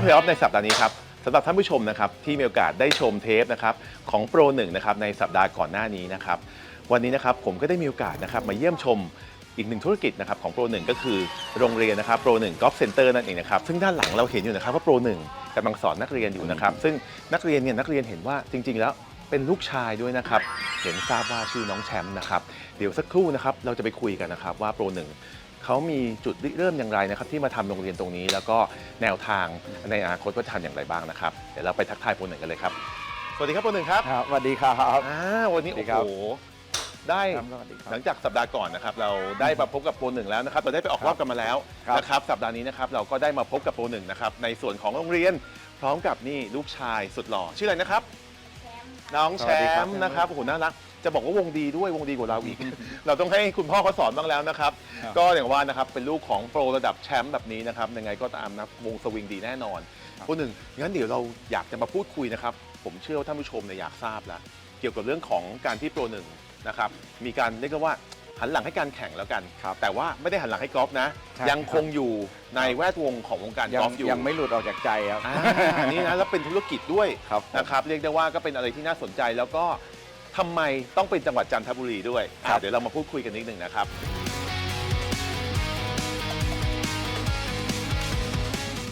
เพลย์ออฟในสัปดาห์นี้ครับสำหรับท่านผู้ชมนะครับที่มีโอกาสได้ชมเทปนะครับของโปรหนึ่งนะครับในสัปดาห์ก่อนหน้านี้นะครับวันนี้นะครับผมก็ได้มีโอกาสนะครับมาเยี่ยมชมอีกหนึ่งธุรกิจนะครับของโปรหนึ่งก็คือโรงเรียนนะครับโปรหนึ่งกอล์ฟเซ็นเตอร์นั่นเองนะครับซึ่งด้านหลังเราเห็นอยู่นะครับว่าโปรหนึ่งกำลังสอนนักเรียนอยู่นะครับซึ่งนักเรียนเนี่ยนักเรียนเห็นว่าจริง ๆ แล้วเป็นลูกชายด้วยนะครับเห็นทราบว่าชื่อน้องแชมป์นะครับเดี๋ยวสักครู่นะครับเราจะไปคุยกันนะครับว่าโปรหนึ่ง เขามีจุดริเริ่มอย่างไรนะครับ ที่มาทำโรงเรียนตรงนี้ แล้วก็แนวทางในอนาคตว่าจะทำอย่างไรบ้างนะครับเดี๋ยวเราไปทักทายโปรหนึ่งกันเลยครับ สวัสดีครับโปรหนึ่งครับครับสวัสดีครับอ่าวันนี้สวัโอ้สดีครับโหได้ครับสวัสดีครัหลับงจากสัปดาห์ก่อนนะครับเราได้มาพบกับโปรหนึ่งแล้วนะครับเราได้ไปออกรอบกันมาแล้วครับนะครับสัปดาห์นี้นะครับเราก็ได้มาพบกับโปรหนึ่งนะครับในส่วนของโรงเรียนพร้อมกับนี่ลูกชายสุดหล่อชื่ออะไรนะครับน้องแชสวัสดีครับมป์นะครับโอ้โหน่ารัก จะบอกว่าวงดีด้วยวงดีกว่าเราอีก เราต้องให้คุณพ่อเขาสอนบ้างแล้วนะครับครับ ก็อย่างว่านะครับเป็นลูกของโปรระดับแชมป์แบบนี้นะครับยังไงก็ตามนะวงสวิงดีแน่นอนคนหนึ่งงั้นเดี๋ยวเราอยากจะมาพูดคุยนะครับ ผมเชื่อว่าท่านผู้ชมเนี่ยอยากทราบแล้วเกี่ยวกับเรื่องของการที่โปรหนึ่งนะครับมีการเรียกได้ว่าหันหลังให้การแข่งแล้วกันครับแต่ว่าไม่ได้หันหลังให้กอล์ฟนะใช่ยังคงอยู่ในแวดวงของวงการยักงอล์ฟอยู่ ยังไม่หลุดออกจากใจครับอ่านี่นะแล้วเป็นธุรกิจด้วยครับผมนะครับเรียกได้ว่าก็เป็นอะไรที่น่าสนใจแล้วก็ ทำไมต้องเป็นจังหวัดจันทบุรีด้วยอะครับเดี๋ยวเรามาพูดคุยกันนิดหนึ่งนะครับ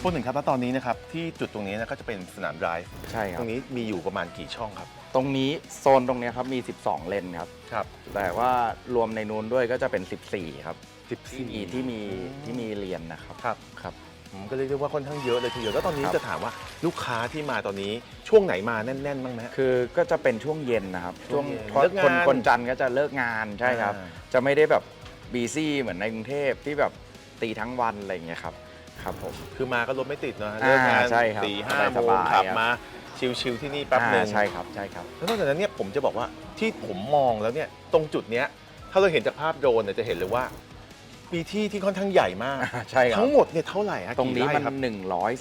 พูดหนึ่งครับแล้วตอนนี้นะครับที่จุดตรงนี้นะก็จะเป็นสนามไดรฟ์ใช่คตรับรงนี้มีอยู่ประมาณกี่ช่องครับตรงนี้โซนตรงเนี้ยครับมี 12 เลนครับ ครับแต่ว่ารวมในนู้นด้วยก็จะเป็น 14 ครับ14ที่ที่มีที่มีเรียนนะครับ ครับ ครับ ผมก็เรียกได้ว่าค่อนข้างเยอะเลยทีเดียวแล้วตอนนี้ครับ จะถามว่าลูกค้าที่มาตอนนี้ช่วงไหนมาแน่นๆบ้างไหมฮะ คือก็จะเป็นช่วงเย็นนะครับ ช่ช่ววงงเย็นเพราะเลิกงานคนคนจันทร์ก็จะเลิกงานใช่ครับ อ่า จะไม่ได้แบบบีซี่เหมือนในกรุงเทพที่แบบตีทั้งวันอะไรอย่างเงี้ยครับครับผม คือมาก็รถไม่ติดเนอะอ่าเลิกงานใช่ครับสี่ห้าสโมบางยๆขับครับ มาชิลๆที่นี่แป๊บหนึ่งอ่าใช่ครับใช่ครับ แล้วนอกจากนั้นเนี่ยผมจะบอกว่าที่ผมมองแล้วเนี่ยตรงจุดเนี้ยถ้าเราเห็นจากภาพโดรนเนี่ยจะเห็นเลยว่า มีที่ที่ค่อนข้างใหญ่มาก ใช่ครับ ทั้งหมดเนี่ยเท่าไหร่ฮะตรงนี้กี่มัไครับน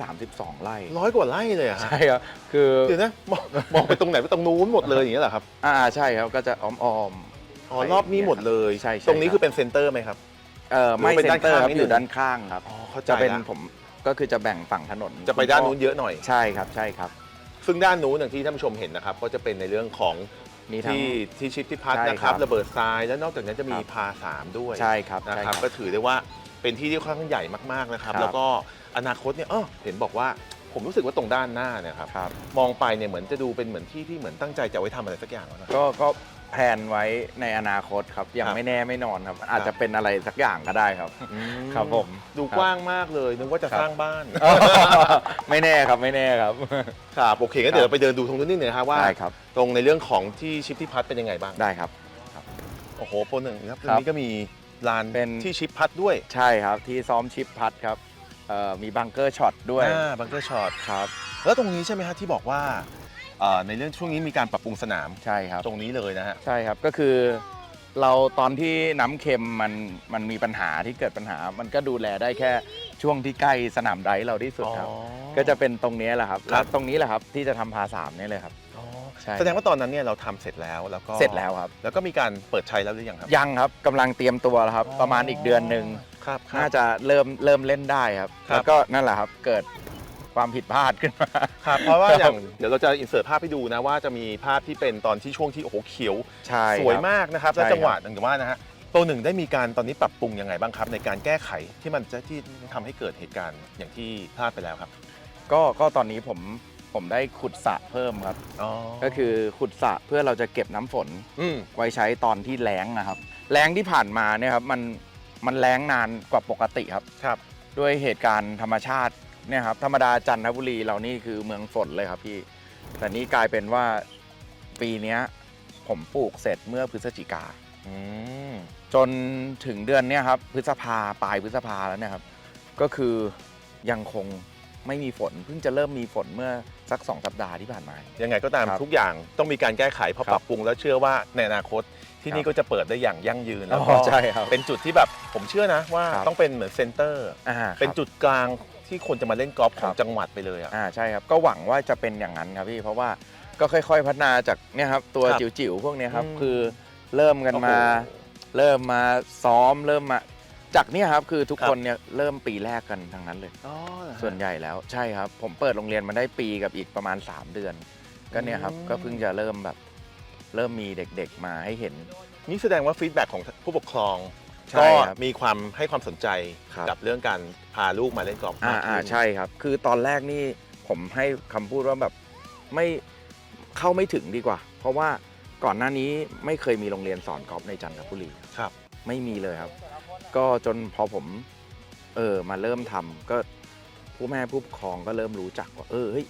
132 ไร่ ร้อยกว่าไร่เลยเหรอะฮะใช่ครับ คือเดี๋ยวนะมองมองไปตรงไหนไปตรงนู้นหมดเลยอย่างเงี้ยเหรอครับอ่าใช่ครับ ก็จะอ้อมอ๋อรอบนี้หมดเลยใช่ใช่ตรงนี้ครับ คือเป็นเซ็นเตอร์ไหมครับ ๆเอ่อไม่หรือว่าเป็นเซ็นเตอร์ด้านคข้างรับนิดอยู่นึงด้านข้างครับ อ๋อเข้าใจจะเป็นละผมก็คือจะแบ่งฝั่งถนนจะไปด้านนู้นเยอะหน่อย ใช่ครับใช่ครับ ซึ่งด้านนู้นอย่างที่ท่านผู้ชมเห็นนะครับ ก็จะเป็นในเรื่องของ มีทั้งที่ที่ชิดที่พัดใช่นะครับครับระเบิดทรายแล้วนอกจากนั้นจะมีครับ พาสามด้วยใช่ครับนะใช่คครัรับ บ ก็ถือได้ว่าเป็นที่ที่ค่อนข้างใหญ่มากๆนะครับ ครับ แล้วก็อนาคตเนี่ยเออเห็นบอกว่าผมรู้สึกว่าตรงด้านหน้าเนี่ยครับครับ มองไปเนี่ยเหมือนจะดูเป็นเหมือนที่ที่เหมือนตั้งใจจะเอาไว้ทำอะไรสักอย่างแล้วนะ ก็ก็ แพลนไว้ในอนาคตครับยังครับ ไม่แน่ไม่นอนครับ อาจจะเป็นอะไรสักอย่างก็ได้ครับครับผม ดูครับกว้างมากเลยนึกว่าจะครับสร้างบ้าน ไม่แน่ครับไม่แน่ครับ ครับโอเคก็เดี๋ยวเราไปเดินดูตรงนู้นนิดนึงนะครับว่าได้ครับตรงในเรื่องของที่ชิปที่พัดเป็นยังไงบ้าง ได้ครับ โอ้โหโปรหนึ่งครับตครรังบนี้ก็มีลานเป็น ที่ชิปพัดด้วยใช่ครับที่ซ้อมชิปพัดครับเอ่อมีบังเกอร์ช็อตด้วยอ่าบังเกอร์ช็อตครับ แล้วตรงนี้ใช่ไหมฮะที่บอกว่า เอ่อในเรื่องช่วงนี้มีการปรับปรุงสนามใช่ครับ ตรงนี้เลยนะฮะ ใช่ครับก็คือเราตอนที่น้ำเค็มมันมันมีปัญหาที่เกิดปัญหา มันก็ดูแลได้แค่ช่วงที่ใกล้สนามไดเราที่สุดครับอ๋อก็จะเป็นตรงนี้แหละครับครัแล้วบตรงนี้แหละครับที่จะทำพาสามนี่เลยครับอ๋อใช่แสดงว่าตอนนั้นเนี่ยเราทำเสร็จแล้วแล้วก็เสร็จแล้วครับ แล้วก็มีการเปิดใช้แล้วหรือยังครับยังครับกำลังเตรียมตัวแล้วครับอ๋อประมาณอีกเดือนหนึ่งครับครับ น่าจะเริ่มเริ่มเล่นได้ครับ ครับ แล้วก็นั่นแหละครับเกิด ความผิดพลาดขึ้นมา ครับเพราะว่าครับอย่างเดี๋ยวเราจะอินเสิร์ตภาพให้ดูนะว่าจะมีภาพที่เป็นตอนที่ช่วงที่โอ้โหเขียว ใช่สวยครับมากนะครับ และใช่ จังหวะอย่างที่ว่านะฮะตัวหนึ่งได้มีการตอนนี้ปรับปรุงยังไงบ้างครับ ในการแก้ไขที่มันจะที่ทำให้เกิดเหตุการณ์อย่างที่พลาดไปแล้วครับก็ก็ตอนนี้ผมผมได้ขุดสระเพิ่มครับ อ๋อก็คือขุดสระเพื่อเราจะเก็บน้ำฝนอืมไว้ใช้ตอนที่แล้งนะครับแล้งที่ผ่านมาเนี่ยครับมันมันแล้งนานกว่าปกติครับ ครับ ด้วยเหตุการณ์ธรรมชาติ เนี่ยครับธรรมดาจันทบุรีเรานี่คือเมืองฝนเลยครับพี่ แต่นี่กลายเป็นว่าปีเนี้ยผมปลูกเสร็จเมื่อพฤศจิกาอืมจนถึงเดือนเนี้ยครับพฤษภาปลายพฤษภาแล้วเนี่ยครับ ก็คือยังคงไม่มีฝนเพิ่งจะเริ่มมีฝนเมื่อสักสองสัปดาห์ที่ผ่านมา ยังไงก็ตามครับทุกอย่างต้องมีการแก้ไขพอครับปรับปรุงแล้วเชื่อว่าในอนาคตที่นี่ครับก็จะเปิดได้อย่างยั่งยืนแล้วอ๋ก็อใช่ครับเป็นจุดที่แบบผมเชื่อนะว่าครับ ต้องเป็นเหมือนเซ็นเตอร์ อ่าเป็นครับจุดกลาง ที่คนจะมาเล่นกอล์ฟของครับจังหวัดไปเลยอะ อ่าใช่ครับก็หวังว่าจะเป็นอย่างนั้นครับพี่เพราะว่าก็ค่อย ๆพัฒนาจากเนี่ยครับตัวครับจิ๋วๆพวกเนี้ยครับอืม คือเริ่มกันมา โอ้โห เริ่มมาซ้อมเริ่มมาจากเนี่ยครับคือทุกครับ คนเนี่ยเริ่มปีแรกกันทั้งนั้นเลย อ๋อเหรอฮะ ส่วนใหญ่แล้วใช่ครับ ผมเปิดโรงเรียนมาได้ปีกับอีกประมาณ 3 เดือน ก็เนี่ยครับอืม ก็เพิ่งจะเริ่มแบบ เริ่มมีเด็กๆมาให้เห็น นี่แสดงว่าฟีดแบ็ของผู้ปกครอง ใช่ก็ครับ มีความให้ความสนใจครับ กับเรื่องการพาลูกมาเล่นกอล์ฟอ่ามากอ่าขึ้น ใช่ครับ คือตอนแรกนี่ผมให้คำพูดว่าแบบไม่เข้าไม่ถึงดีกว่า เพราะว่าก่อนหน้านี้ไม่เคยมีโรงเรียนสอนกอล์ฟในจันทบุรีครับ ไม่มีเลยครับ ก็จนพอผมเออมาเริ่มทำก็ผู้แม่ผู้ปกครองก็เริ่มรู้จักว่าเออเฮ้ย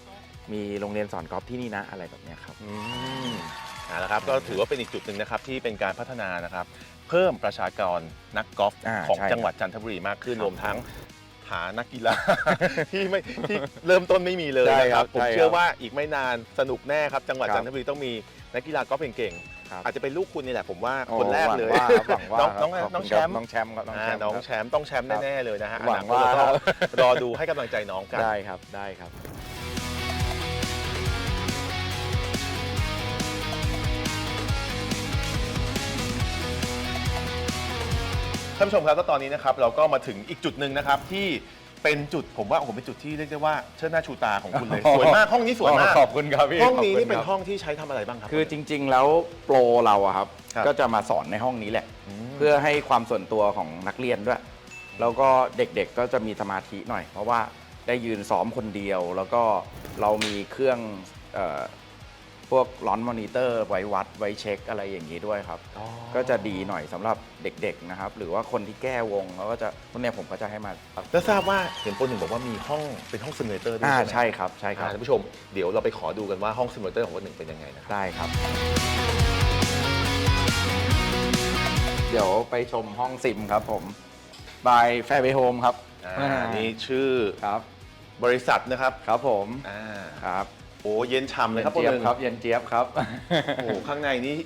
มีโรงเรียนสอนกอล์ฟที่นี่นะอะไรแบบเนี้ยครับ อืม เอ่าละครับก็ถือว่าเป็นอีกจุดหนึ่งนะครับที่เป็นการพัฒนานะครับ เพิ่มประชากรนักกอล์ฟอ่าของใช่ครับจังหวัดจันทบุรีมากขึ้นครับรวมทั้งหานักกีฬา ที่ไม่ที่เริ่มต้นไม่มีเลยใช่นะคครัรับบผมใช่ครับเชื่อว่าอีกไม่นานสนุกแน่ครับจังหวัดครับจันทบุรีต้องมีนักกีฬากอล์ฟเก่งครับ ๆอาจจะเป็นลูกคุณนี่แหละผมว่าโอ้คนแรกเลยหวังว่าครับหวังว่าน้องครับน้องขบน้องคุณแชครับมป์ น้องแชมป์ครับน้องอ่าแชมป์น้องครับแชมป์ต้องแชมป์แน่ ๆ เลยนะฮะหวังอนาคตว่าเรก็รอดูให้กำลังใจน้องกัน ได้ครับได้ครับ ท่านผู้ชมครับแล้วตอนนี้นะครับเราก็มาถึงอีกจุดหนึ่งนะครับที่เป็นจุดผมว่าโอ้โหเป็นจุดที่เรียกได้ว่าเชิดหน้าชูตาของคุณเลยอ๋อสวยมากห้องนี้สวยมากขอบคุณครับพี่ห้องนี้ขบนี่คุณเป็นครับห้องที่ใช้ทำอะไรบ้างครับ คือจริง ๆ แล้วโปรเราอะครับ ครับ ก็จะมาสอนในห้องนี้แหละมเพื่อให้ความส่วนตัวของนักเรียนด้วย แล้วก็เด็กๆก็จะมีสมาธิหน่อย เพราะว่าได้ยืนซ้อมคนเดียว แล้วก็เรามีเครื่องเออ พวกร้อนมอนิเตอร์ไว้วัดไว้เช็คอะไรอย่างนี้ด้วยครับอ๋อก็จะดีหน่อยสำหรับเด็กๆนะครับ หรือว่าคนที่แก้วงแล้วก็จะพวกเนี้ยผมก็จะให้มาครับแล้วทราบว่าเห็นโปรหนึ่งบอกว่ามีห้องเป็นห้องซิมูเลเตอร์ด้วยอ่าไหมใช่ครับใช่ครับอ่าท่านผู้ชมเดี๋ยวเราไปขอดูกันว่าห้องซิมูเลเตอร์ของโปรหนึ่งเป็นยังไงนะครับ ได้ครับ เดี๋ยวไปชมห้องซิมครับผม by Fairway Home ครับอ่านี่ชื่อครับ บริษัทนะครับ ครับผม อ่า ครับ โอ้เย็นฉ่ำเลยครับโปรเจี๊ยหบนึ่งครับ เย็นเจี๊ยบครับ โอ้โหข้างในนี้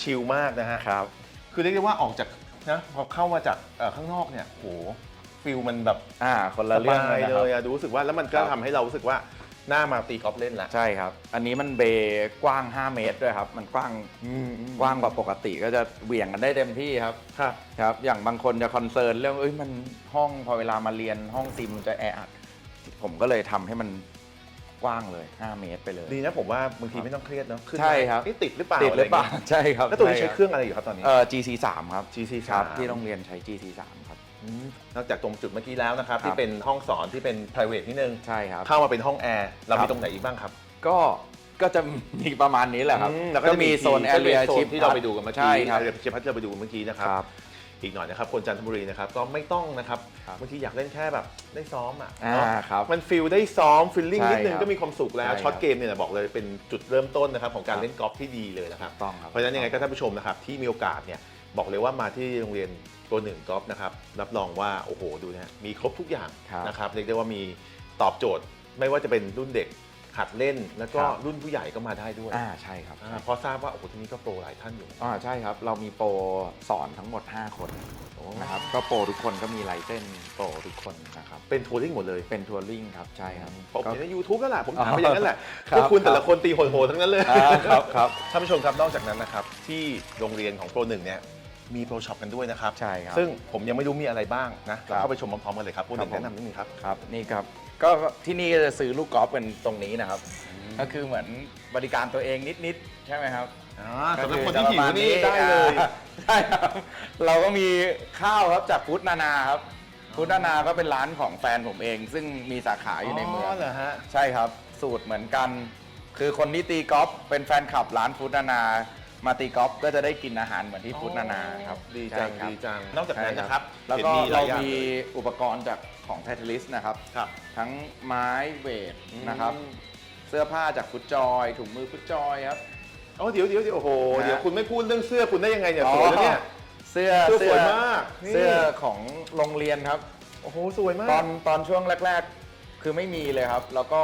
ชิลมากนะฮะครับ คือเรียกได้ว่าออกจากนะพอเข้ามาจากเอ่อข้างนอกเนี่ยโหฟิลมันแบบอ่าคนสละเรื่องบายนะเลครับยอะดูรู้สึกว่าแล้วมันก็ครับทำให้เรารู้สึกว่าหน้ามาตีกอล์ฟเล่นละใช่ครับ อันนี้มันเบย์กว้าง 5 เมตรด้วยครับ มันกว้างกว้างกว่าปกติก็จะเหวี่ยงกันได้เต็มที่ครับครับครับ อย่างบางคนจะคอนเซิร์นเรื่องเอ้ยมันห้องพอเวลามาเรียนห้องซิมจะแออัดผมก็เลยทำให้มัน กว้างเลย 5 เมตรไปเลย ดีนะผมว่าบางทีไม่ต้องเครียดเนอะขึ้นใช่ครับ นี่ติดหรือเปล่าติดหรือเปล่าะไย่งงี้ยใช่ครับแล้วตัวนี้ใช้ช่เครื่องอะไรอยู่ครับตอนนี้ เอ่อ GC 3ครับ GC ครับ3ที่โรงเรียนใช้ GC 3ครับ อืมนอกจากตรงจุดเมื่อกี้แล้วนะครับ ครับ ที่เป็นห้องสอนที่เป็น private นิดนึง ใช่ครับ เข้ามาเป็นห้องแอร์เราครัมีบ ตรงไหนอีกบ้างครับ ก็ก็จะมีประมาณนี้แหละครับ อืแล้วก็มีโซนแอที่เรียโซชินปที่เราไปดูกันเมื่อกี้ใช่ครับแอเรียชิปที่เราไปดูกันเมื่อกี้นะครับ ครับ อีกหน่อยนะครับคนจันทบุรีนะครับก็ไม่ต้องนะครับครับบางทีอยากเล่นแค่แบบได้ซ้อมอะอ่าเนาะครับ มันฟิลได้ซ้อมฟิลลิ่งใช่นิดนึงครับก็มีความสุขแล้วใช่ครับช็อตเกมเนี่ยนะบอกเลยเป็นจุดเริ่มต้นนะครับของการครับเล่นกอล์ฟที่ดีเลยนะครับต้องครับ เพราะฉะนั้นยังไงก็ท่านผู้ชมนะครับที่มีโอกาสเนี่ยบอกเลยว่ามาที่โรงเรียนตัวหนึ่งกอล์ฟนะครับรับรองว่าโอ้โหดูนะฮะมีครบทุกอย่างครับ นะครับเรียกได้ว่ามีตอบโจทย์ไม่ว่าจะเป็นรุ่นเด็ก หัดเล่นแล้วก็ครับรุ่นผู้ใหญ่ก็มาได้ด้วยอ่าใช่ครับอ่าเพราะทราบว่าโอ้โหที่นี่ก็โปรหลายท่านอยู่ อ่าใช่ครับเรามีโปรสอนทั้งหมด 5 คนนะครับก็โปรทุกคนก็มีไลเซนส์โปรทุกคนนะครับเป็นทัวริงหมดเลยเป็นทัวริงครับใช่ครับผมก็ เห็นในยูทูบแล้วแหละผมถามอ๋อไปอย่างนั้นแหละครับพวกคุณครับแต่ละคนตีโหดๆทั้งนั้นเลย อ่าครับครับ ท่านผู้ชมครับนอกจากนั้นนะครับที่โรงเรียนของโปรหนึ่งเนี่ย มีโปรช็อปกันด้วยนะครับ ใช่ครับ ซึ่งผมยังไม่รู้มีอะไรบ้างนะครัเราบเข้าไปชมพร้อมๆกันเลยครับโปรหนึ่งครับผม แนะนำนิดนึงครับ ครับนี่ครับก็ที่นี่จะซื้อลูกกอล์ฟเป็นตรงนี้นะครับ ก็คือเหมือนบริการตัวเองนิดๆใช่ไหมครับสำหรับก็คนที่หิวนี่จะประมาณได้เลย อ่าใช่ครับ เราก็มีข้าวครับจากฟุตนานาครับฟุตนานาก็เป็นร้านของแฟนผมเอง ซึ่งมีสาขาอยู่ในเมือง เหรอฮะ ใช่ครับ สูตรเหมือนกัน คือคนที่ตีกอล์ฟเป็นแฟนคลับร้านฟุตนานา มาตีกอล์ฟก็จะได้กินอาหารเหมือนที่ฟุตนานาครับดีจังใช่ครับดีจังนอกจากนั้นนะครับแล้วเห็นก็มีหลาเรายอย่างมีเลยอุปกรณ์จากของแพทลิสนะครับ ครับ ทั้งไม้เวทนะครับอืมเสื้อผ้าจากฟุตจอย ถุงมือฟุตจอยครับ โอ้เดี๋ยวเดี๋ยวเดี๋ยวโอ้โหนะ เดี๋ยวคุณไม่พูดเรื่องเสื้อคุณได้ยังไงเนี่ยสวยแล้วเนี่ย เสื้อเสื้อสวยมากนี่ เสื้อของโรงเรียนครับ โอ้โหสวยมาก ตอนตอนช่วงแรก ๆ คือไม่มีเลยครับ แล้วก็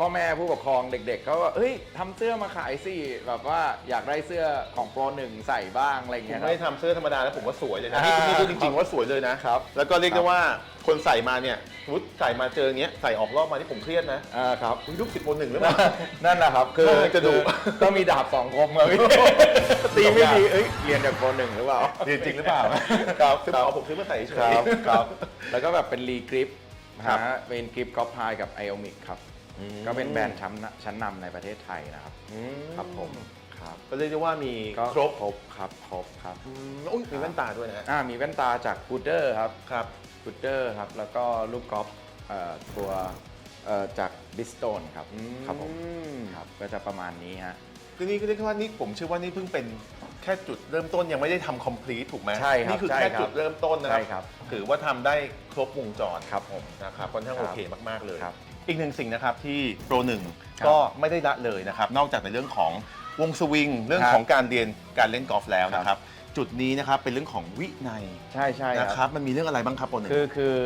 พพ่อแม่ผู้ปกครองเด็กๆเขาว่าเฮ้ยทำเสื้อมาขายสิแบบว่าอยากได้เสื้อของโปรหนึ่งใส่บ้างอะไรผมเงี้ยคไม่รับ ได้ทำเสื้อธรรมดาแล้วผมว่าสวยเลยนะอ่านี่นี่พูดจริงๆว่าสวยเลยนะครับ แล้วก็เรียกได้ว่าคนใส่มาเนี่ยสมมติใส่มาเจออย่างเงี้ยใส่ออกรอบมาที่ผมเครียดนะอ่าครับ อุ๊ยลูกศิษย์โปรหนึ่งหรือเปล่า นั่นแหละครับ คือน่าจะดุคือก็มีดาบสองคมอะพี่ตีไม่ดีเอ้ยเรียนจากโปรหนึ่งหรือเปล่า เรียนจริงหรือเปล่าครับคือเอาผมซื้อมาใส่เฉย ครับ ครับ แล้วก็แบบเป็นรีกริปครับฮะเป็นกริปก๊อปพายกับไอโอมิกครับอืม ก็เป็นแบรนด์ชั้นนชั้นนำในประเทศไทยนะครับอืครับผมครับก็เรียกได้ว่ามีก็ครบครบครับครบครับอืมอุ้ยมีแว่นตาด้วยนะฮะอ่ามีแว่นตาจากกูเดอร์ครับครับกูเดอร์ครับแล้วก็ลูกกอล์ฟเอ่อตัวเอ่อจากบิสโตนครับครับผมครับก็จะประมาณนี้ฮะคือนี่ก็เรียกว่านี่ผมเชื่อว่านี่เพิ่งเป็นแค่จุดเริ่มต้นยังไม่ได้ทำ complete ถูกไหมใช่ครับนี่คือใช่แค่ครับจุดเริ่มต้นนะคใช่รับครับ ถือว่าทำได้ครบวงจรครับผมนะครับค่อนข้างครัโอบเคมาก ๆ เลยครับ อีกหนึ่งสิ่งนะครับที่โปรหนึ่งครับก็ไม่ได้ละเลยนะครับ นอกจากในเรื่องของวงสวิง เรื่องครับ ของการเรียนการเล่นกอล์ฟแล้วนะคครัรับบจุดนี้นะครับเป็นเรื่องของวินัยใช่ใช่นะคครัรับบมันมีเรื่องอะไรบ้างครับโปรหนึ่ง คือคือ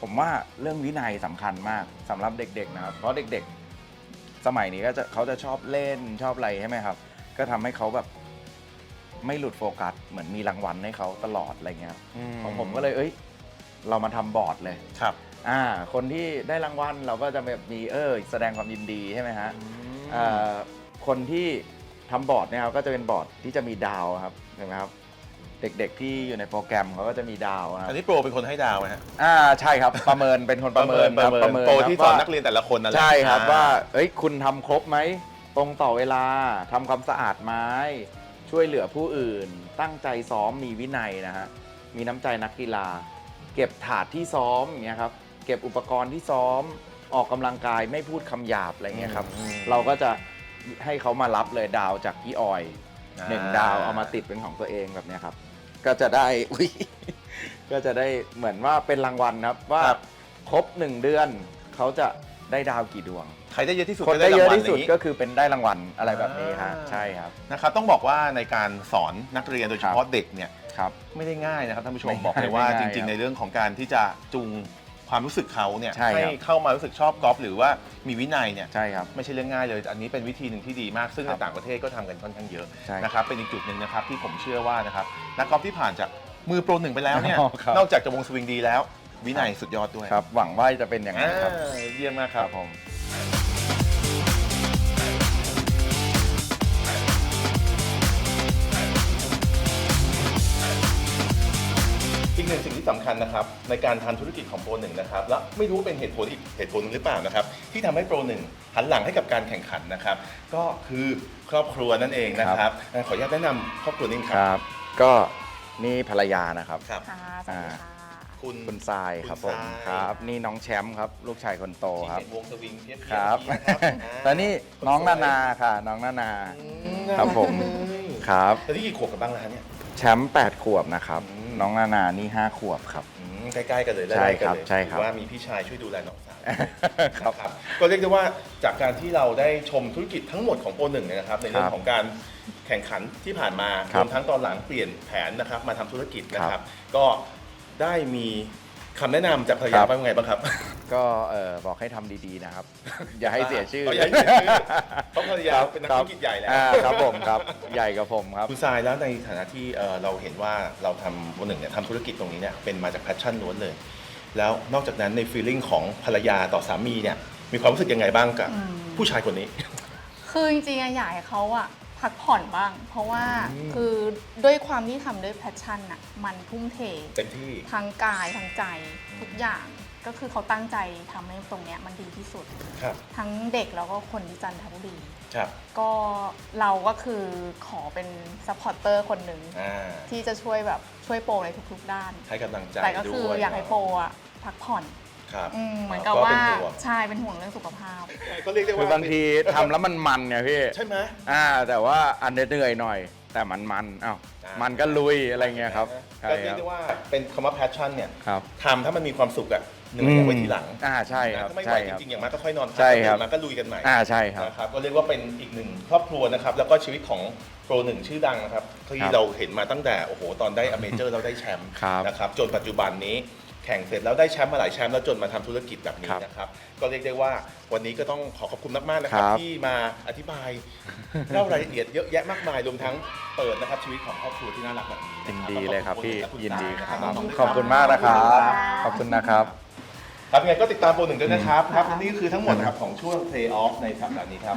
ผมว่าเรื่องวินัยสำคัญมากสำหรับเด็กๆนะครับ เพราะเด็กๆ สมัยนี้ก็จะเขาจะชอบเล่นชอบอะไรใช่ไหมครับ ก็ทำให้เขาแบบไม่หลุดโฟกัสเหมือนมีรางวัลให้เขาตลอดอะไรเงี้ยครับของผมก็เลยเอ้ย เรามาทำบอร์ดเลย ครับ อ่าคนที่ได้รางวัลเราก็จะแบบมีเออแสดงความยินดีใช่ไหมฮะอ่าคนที่ทำบอร์ดเนี่ยครับก็จะเป็นบอร์ดที่จะมีดาวครับเห็นไหมครับ เด็กๆที่อยู่ในโปรแกรมเขาก็จะมีดาวนะครับอันนี้โปรเป็นคนให้ดาวนะฮะอ่าใช่ครับ ประเมินเป็นคนประเมินครับประเมินโปรที่สอนว่า นักเรียนแต่ละคนนั่นแหละใช่ครับอ่ว่าเอ้ยคุณทำครบไหม ตรงต่อเวลาทำความสะอาดไหม้ช่วยเหลือผู้อื่น ตั้งใจซ้อมมีวินัยนะฮะ มีน้ำใจนักกีฬา เก็บถาดที่ซ้อมอย่างเงี้ยครับ เก็บอุปกรณ์ที่ซ้อมออกกำลังกายไม่พูดคำหยาบอะไรเงี้ยครับ อืม เราก็จะให้เขามารับเลยดาวจากพี่ออยอ่าหนึ่งดาวเอามาติดเป็นของตัวเองแบบเนี้ยครับ ก็จะได้ อุ๊ยก็จะได้เหมือนว่าเป็นรางวัลครับว่าครับ ครบหนึ่งเดือนเขาจะได้ดาวกี่ดวง ใครได้เยอะที่สุดคนก็ได้เยอะรางวัลที่สุดย่างนี้ก็ คือเป็นได้รางวัลอะไรแบบนี้ฮะอ่า ใช่ครับ นะครับต้องบอกว่าในการสอนนักเรียนโดยเฉพาะเด็กเนี่ยครับ ไม่ได้ง่ายนะครับท่านผู้ชมไม่ง่ายบอกเลยว่าไม่จง่ายริง ครับๆในเรื่องของการที่จะจูง ความรู้สึกเขาเนี่ยใช่ครับ เข้ามารู้สึกชอบกอล์ฟหรือว่ามีวินัยเนี่ย ใช่ครับ ไม่ใช่เรื่องง่ายเลยอันนี้เป็นวิธีหนึ่งที่ดีมาก ซึ่งครัในบต่างประเทศก็ทำกันค่อนข้างเยอะใช่นะครับ เป็นอีกจุดหนึ่งนะครับที่ผมเชื่อว่านะครับนักกอล์ฟที่ผ่านจากมือโปรหนึ่งไปแล้วเนี่ย อ๋อครับ นอกจากจะวงสวิงดีแล้ว วินัยสุดยอดด้วยครับ หวังว่าจะเป็นอย่างนั้นครับ อ่าเยี่ยมมากคครัรับบผม กหนึ่งสิ่งที่สำคัญนะครับในการทำธุรกิจของโปรหนึ่งนะครับและไม่รู้เป็นเหตุผลอีกเหตุผลหนึ่งหรือเปล่านะครับที่ทำให้โปรหนึ่งหันหลังให้กับการแข่งขันนะครับก็คือครอบครัวนั่นเองนะครับเอ่อขออนุญาตแนะนำครอบครัวนี้คครับรับ ก็นี่ภรรยานะครับครับค่ะสวัสดีค่ะคุณคุณทรายครับผมคุณทรายครับ นี่น้องแชมป์ครับ ลูกชายคนโตที่ครับเห็นวงสวิงเพียบๆครับนี่นะครับอ่าแล้วนี่น้องนานาค่ะ น้องนานาอืมครับผมครับแล้วนี่กี่ขวบกันบ้างแล้วฮะเนี่ยแชมป์8ขวบนะครับอืม น้องนานานี่5ขวบครับ อืมใกล้ๆกันเลยใช่ไล่ๆกันครับเลยใช่ครับ ถือว่ามีพี่ชายช่วยดูแลน้องสาวครับนะครับก็เรียกได้ว่าจากการที่เราได้ชมธุรกิจทั้งหมดของโปรหนึ่งเนี่ยนะครับในเรื่องครับของการแข่งขันที่ผ่านมาครรับวมทั้งตอนหลังเปลี่ยนแผนนะครับมาทำธุรกิจนะคครัรับ บ ก็ได้มี คำแนะนำจากภรรยาครับ บ้างไงบ้างครับ ก็เออบอกให้ทำดีๆนะครับ อย่าให้เสียชื่ออย่าให้เสียชื่อเพราะภรรยาครับเป็นนักคธุบรกิจใหญ่แล้ว อ่าครับผมครับใหญ่กว่าผมครับ คุณทรายแล้วในฐานะที่เอ่อเราเห็นว่าเราทำโปรหนึ่งเนี่ยทำธุรกิจตรงนี้เนี่ยเป็นมาจากแพชชั่นล้วนเลย แล้วนอกจากนั้นในฟีลลิ่งของภรรยาต่อสามีเนี่ยมีความรู้สึกยังไงบ้างกับอืมผู้ชายคนนี้ คือจริงๆอะอยากให้เขาอะ พักผ่อนบ้าง เพราะว่าอืม คือด้วยความที่ทำด้วยแพชชั่นอะมันทุ่มเท เต็มที่ ทั้งกายทั้งใจทุกอย่างก็คือเขาตั้งใจทำให้ตรงเนี้ยมันดีที่สุด ครับ ทั้งเด็กแล้วก็คนที่จันทบุรี ครับ ก็เราก็คือขอเป็นซัพพอร์ตเตอร์คนหนึ่งอ่า ที่จะช่วยแบบช่วยโปรในทุกๆด้าน ให้กำลังใจแต่ก็คือด้วยอยากให้โปรอะพักผ่อน ครับอืมเหมือนกับว่าเป็นห่วงใช่เป็นห่วงเรื่องสุขภาพ ก็เรียกได้คือว่าบางทีทำแล้วมันมันไงพี่ ใช่ไหม อ่า แต่ว่าอันเหนื่อยๆหน่อย แต่มันมันอ้าวอ่ามั มันก็ลุยอะไรเงี้ยครับใช่ก็เรียคกรับได้ว่าเป็นคำว่า passion เนี่ยครับทำถ้ามันมีความสุขอะเหนื่อยเอาไว้ทีหลังอ่าใช่ครับนะถ้าไม่ไหวใช่จครับริงๆอย่างมากก็ค่อยนอนพักใช่ครับ ตื่นมาก็ลุยกันใหม่อ่าใช่ครับ นะครับก็เรียกว่าเป็นอีกหนึ่งครอบครัวนะครับแล้วก็ชีวิตของโปรหนึ่งชื่อดังนะครับครัที่บเราเห็นมาตั้งแต่โอ้โหตอนได้อเมเจอร์เราได้แชมป์ครับนะครับจนปัจจุบันนี้ แข่งเสร็จแล้วได้แชมป์มาหลายแชมป์แล้วจนมาทำธุรกิจแบบนี้ครับนะครับก็เรียกได้ว่าวันนี้ก็ต้องขอขอบคุณมากๆนะครับครับ ที่มาอธิบายเล่ารายละเอียดเยอะแยะมากมายรวมทั้งเปิดนะครับชีวิตของครอบครัวที่น่ารักแบบนี้ยินะนครับดีเลยครับพี่ขอณยินดีณคตารับน้องๆด้วยขอบคุณมากนะครับ ขอบคุณนะครับครับยังไงก็ติดตามโปรหนึ่งด้วยนะครับครับนี่คือทั้งหมดนะครับของช่วง Play Off ในสัปดาห์นี้ครับ